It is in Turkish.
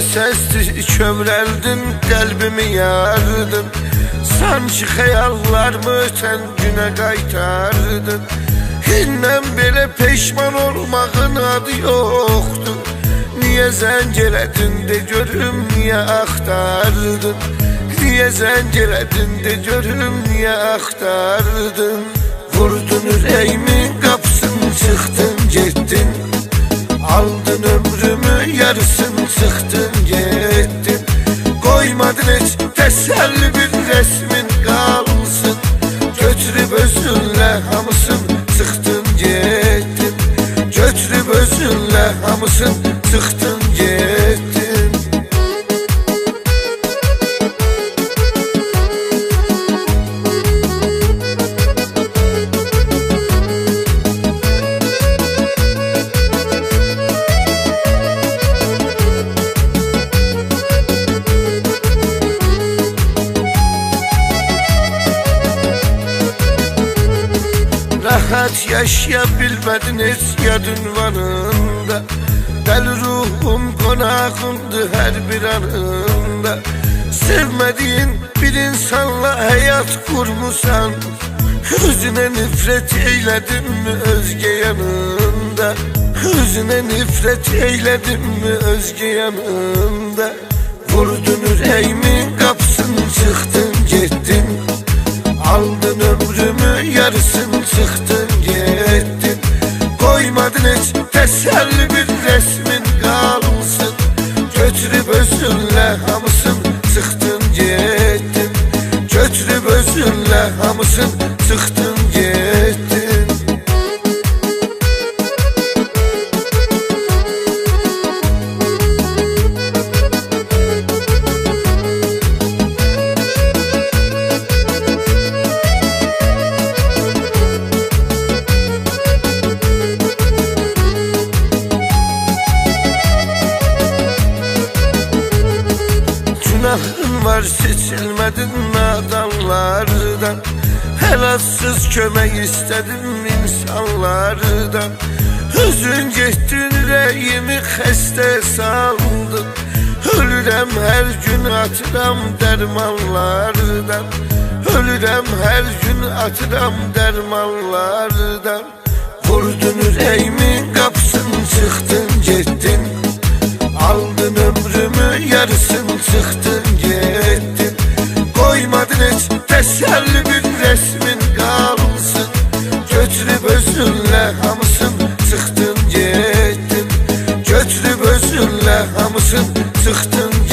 sesli çömreldin Kalbimi yardın Sanki hayallarımı sen güne kaytardın? İnnen bile peşman olmağın adı yoktu. Niye zenciledin de görüm niye aktardın? Niye zenciledin de görüm niye aktardın? Vurdun yüreğimin Koymadın hiç teselli bir resmin kalsın Götürüp özünle Rahat yaşayabilmedin hiç yadın vanında. Deli ruhum konağımdı her bir anında. Sevmediğin bir insanla hayat kurmusan Özüne nefret eyledin mi özge yanında? Özüne nefret eyledin mi özge yanında? Vurdun yüreğimin kapısını çıktın gittin Aldın ömrümü yarısını çıktın gittin Koymadın hiç teselli bir resmin kalsın Götürüp özünle hamısın çıktın gittin Götürüp özünle hamısın çıktın Günahın var seçilmedin nadanlardan Helassız kömek istedim insanlardan. Özün getdin rəyimi xəstə saldın Ölürəm hər gün atıram dərmanlardan Ölürəm hər gün atıram dərmanlardan Vurdun ürəyimin qapısını çıxdın getdin ömrümü yarısını çıktın gittin Koymadın hiç teselli bir resmin kalsın Götürüp özünle hamısın çıktın gittin Götürüp özünle hamısın çıktın